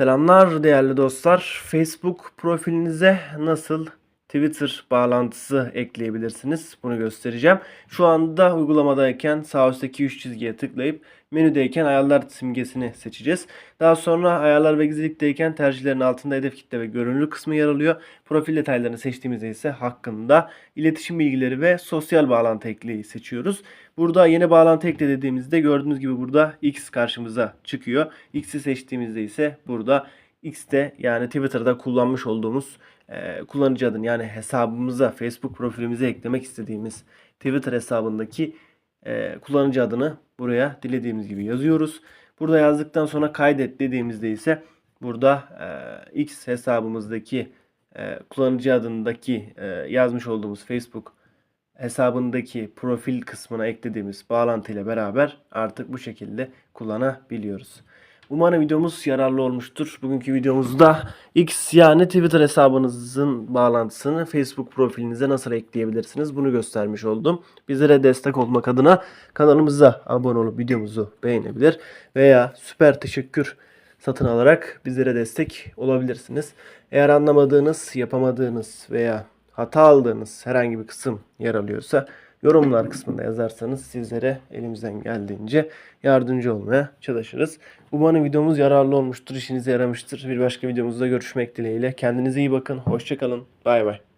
Selamlar değerli dostlar. Facebook profilinize nasıl Twitter bağlantısı ekleyebilirsiniz? Bunu göstereceğim. Şu anda uygulamadayken sağ üstteki 3 çizgiye tıklayıp menüdeyken ayarlar simgesini seçeceğiz. Daha sonra ayarlar ve gizlilikteyken tercihlerin altında hedef kitle ve görünürlük kısmı yer alıyor. Profil detaylarını seçtiğimizde ise hakkında iletişim bilgileri ve sosyal bağlantı ekleyi seçiyoruz. Burada yeni bağlantı ekle dediğimizde gördüğünüz gibi burada X karşımıza çıkıyor. X'i seçtiğimizde ise burada X'te yani Twitter'da kullanmış olduğumuz e, kullanıcı adını yani hesabımıza Facebook profilimize eklemek istediğimiz Twitter hesabındaki e, kullanıcı adını buraya dilediğimiz gibi yazıyoruz. Burada yazdıktan sonra kaydet dediğimizde ise burada e, X hesabımızdaki e, kullanıcı adındaki e, yazmış olduğumuz Facebook hesabındaki profil kısmına eklediğimiz bağlantıyla beraber artık bu şekilde kullanabiliyoruz. Umarım videomuz yararlı olmuştur. Bugünkü videomuzda X yani Twitter hesabınızın bağlantısını Facebook profilinize nasıl ekleyebilirsiniz bunu göstermiş oldum. Bizlere destek olmak adına kanalımıza abone olup videomuzu beğenebilir veya süper teşekkür satın alarak bizlere destek olabilirsiniz. Eğer anlamadığınız, yapamadığınız veya hata aldığınız herhangi bir kısım yer alıyorsa yorumlar kısmında yazarsanız sizlere elimizden geldiğince yardımcı olmaya çalışırız. Umarım videomuz yararlı olmuştur, işinize yaramıştır. Bir başka videomuzda görüşmek dileğiyle. Kendinize iyi bakın, hoşçakalın, bay bay.